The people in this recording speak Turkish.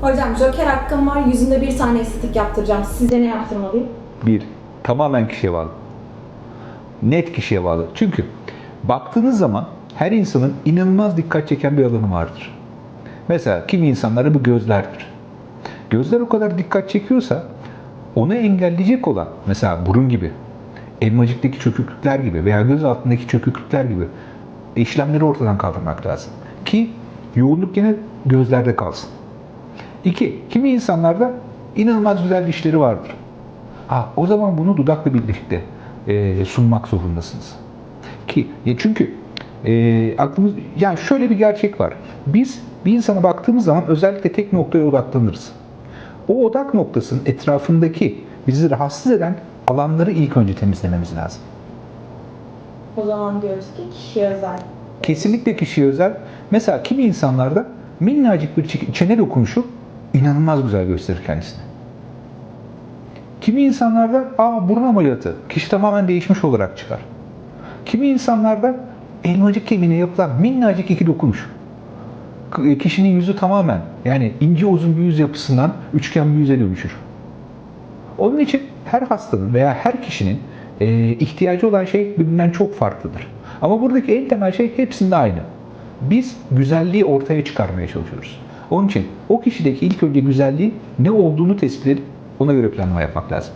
Hocam Joker hakkım var. Yüzümde bir tane estetik yaptıracağım. Size ne yaptırmalıyım? Bir, tamamen kişiye bağlı. Net kişiye bağlı. Çünkü baktığınız zaman her insanın inanılmaz dikkat çeken bir alanı vardır. Mesela kimi insanlara bu gözlerdir. Gözler o kadar dikkat çekiyorsa onu engelleyecek olan mesela burun gibi, elmacıktaki çöküklükler gibi veya göz altındaki çöküklükler gibi işlemleri ortadan kaldırmak lazım. Ki yoğunluk yine gözlerde kalsın. İki, kimi insanlarda inanılmaz güzel dişleri vardır. Ha, o zaman bunu dudakla birlikte e, sunmak zorundasınız. Ki ya çünkü e, aklımız yani şöyle bir gerçek var. Biz bir insana baktığımız zaman özellikle tek noktaya odaklanırız. O odak noktasının etrafındaki bizi rahatsız eden alanları ilk önce temizlememiz lazım. O zaman diyoruz ki kişiye özel. Kesinlikle kişiye özel. Mesela kimi insanlarda minnacık bir çe- çene dokunuşu inanılmaz güzel gösterir kendisini. Kimi insanlarda aa burun ameliyatı kişi tamamen değişmiş olarak çıkar. Kimi insanlarda elmacık kemiğine yapılan minnacık iki dokunuş k- kişinin yüzü tamamen yani ince uzun bir yüz yapısından üçgen bir yüze dönüşür. Onun için her hastanın veya her kişinin e, ihtiyacı olan şey birbirinden çok farklıdır. Ama buradaki en temel şey hepsinde aynı. Biz güzelliği ortaya çıkarmaya çalışıyoruz. Onun için o kişideki ilk önce güzelliğin ne olduğunu tespit edip ona göre planlama yapmak lazım.